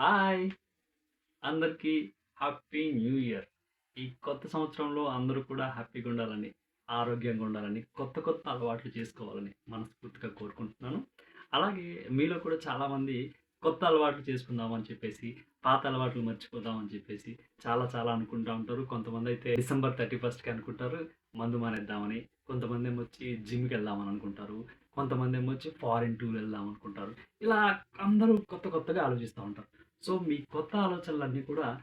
Hi. అందరికీ happy new year. ఈ కొత్త సంవత్సరంలో అందరూ కూడా హ్యాపీగా ఉండాలని ఆరోగ్యంగా ఉండాలని కొత్త కొత్త అలవాట్లు చేసుకోవాలని మనస్ఫూర్తిగా కోరుకుంటున్నాను. అలాగే మీలో కూడా చాలామంది కొత్త అలవాట్లు చేసుకుందామని చెప్పేసి పాత అలవాట్లు మర్చిపోదామని చెప్పేసి చాలా చాలా అనుకుంటూ ఉంటారు. కొంతమంది అయితే డిసెంబర్ థర్టీ ఫస్ట్కి అనుకుంటారు మందు మానేద్దామని. కొంతమంది ఏమో వచ్చి జిమ్కి వెళ్దామని అనుకుంటారు. కొంతమంది ఏమో వచ్చి ఫారిన్ టూర్ వెళ్దాం అనుకుంటారు. ఇలా అందరూ కొత్త కొత్తగా ఆలోచిస్తూ ఉంటారు. సో మీ కొత్త ఆలోచనలన్నీ కూడా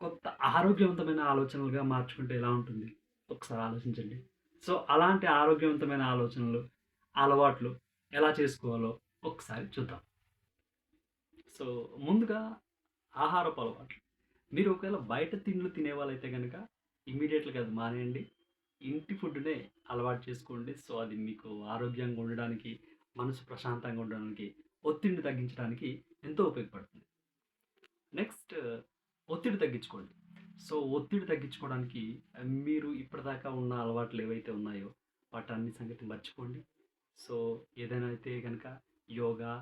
కొత్త ఆరోగ్యవంతమైన ఆలోచనలుగా మార్చుకుంటే ఎలా ఉంటుంది? ఒకసారి ఆలోచించండి. సో అలాంటి ఆరోగ్యవంతమైన ఆలోచనలు అలవాట్లు ఎలా చేసుకోవాలో ఒకసారి చూద్దాం. సో ముందుగా ఆహారపు అలవాట్లు. మీరు ఒకవేళ బయట తిండ్లు తినేవాళ్ళైతే కనుక ఇమీడియట్గా అది మానేయండి. ఇంటి ఫుడ్నే అలవాటు చేసుకోండి. సో అది మీకు ఆరోగ్యంగా ఉండడానికి మనసు ప్రశాంతంగా ఉండడానికి ఒత్తిడిని తగ్గించడానికి ఎంతో ఉపయోగపడుతుంది. నెక్స్ట్ ఒత్తిడి తగ్గించుకోండి. సో ఒత్తిడి తగ్గించుకోవడానికి మీరు ఇప్పటిదాకా ఉన్న అలవాట్లు ఏవైతే ఉన్నాయో వాటన్ని సంగతి మర్చిపోండి. సో ఏదైనా అయితే కనుక యోగా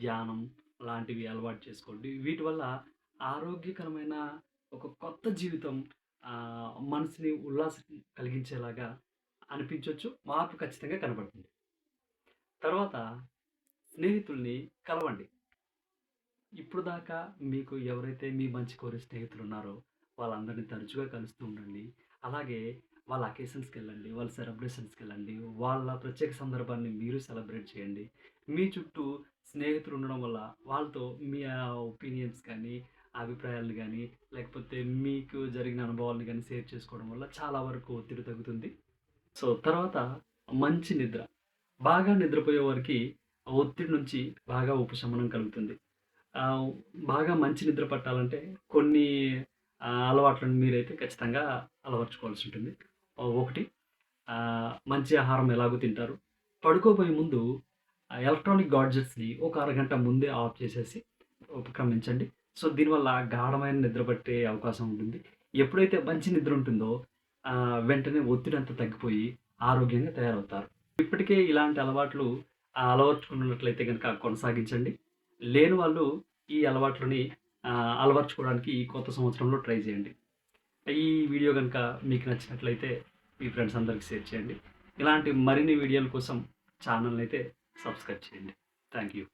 ధ్యానం లాంటివి అలవాటు చేసుకోండి. వీటి వల్ల ఆరోగ్యకరమైన ఒక కొత్త జీవితం మనసుని ఉల్లాసం కలిగించేలాగా అనిపించవచ్చు మార్పు ఖచ్చితంగా కనబడుతుంది. తర్వాత స్నేహితుల్ని కలవండి. ఇప్పుడు దాకా మీకు ఎవరైతే మీ మంచి కోరే స్నేహితులు ఉన్నారో వాళ్ళందరినీ తరచుగా కలుస్తూ ఉండండి. అలాగే వాళ్ళ అకేషన్స్కి వెళ్ళండి వాళ్ళ సెలబ్రేషన్స్కి వెళ్ళండి వాళ్ళ ప్రత్యేక సందర్భాన్ని మీరు సెలబ్రేట్ చేయండి. మీ చుట్టూ స్నేహితులు ఉండడం వల్ల వాళ్ళతో మీ ఒపీనియన్స్ కానీ అభిప్రాయాలు కానీ లేకపోతే మీకు జరిగిన అనుభవాలను కానీ షేర్ చేసుకోవడం వల్ల చాలా వరకు ఒత్తిడి తగ్గుతుంది. సో తర్వాత మంచి నిద్ర. బాగా నిద్రపోయే వారికి ఒత్తిడి నుంచి బాగా ఉపశమనం కలుగుతుంది. బాగా మంచి నిద్ర పట్టాలంటే కొన్ని అలవాట్లను మీరైతే ఖచ్చితంగా అలవర్చుకోవాల్సి ఉంటుంది. ఒకటి మంచి ఆహారం ఎలాగో తింటారు. పడుకోబోయే ముందు ఎలక్ట్రానిక్ గాడ్జెట్స్ని ఒక అరగంట ముందే ఆఫ్ చేసేసి ఉపక్రమించండి. సో దీనివల్ల గాఢమైన నిద్ర పట్టే అవకాశం ఉంటుంది. ఎప్పుడైతే మంచి నిద్ర ఉంటుందో వెంటనే ఒత్తిడి అంతా తగ్గిపోయి ఆరోగ్యంగా తయారవుతారు. ఇప్పటికే ఇలాంటి అలవాట్లు అలవర్చుకున్నట్లయితే కనుక కొనసాగించండి. లేని వాళ్ళు ఈ అలవాట్లని అలవర్చుకోవడానికి ఈ కొత్త సంవత్సరంలో ట్రై చేయండి. ఈ వీడియో కనుక మీకు నచ్చినట్లయితే మీ ఫ్రెండ్స్ అందరికి షేర్ చేయండి. ఇలాంటి మరిన్ని వీడియోల కోసం ఛానల్ని అయితే సబ్స్క్రైబ్ చేయండి. Thank you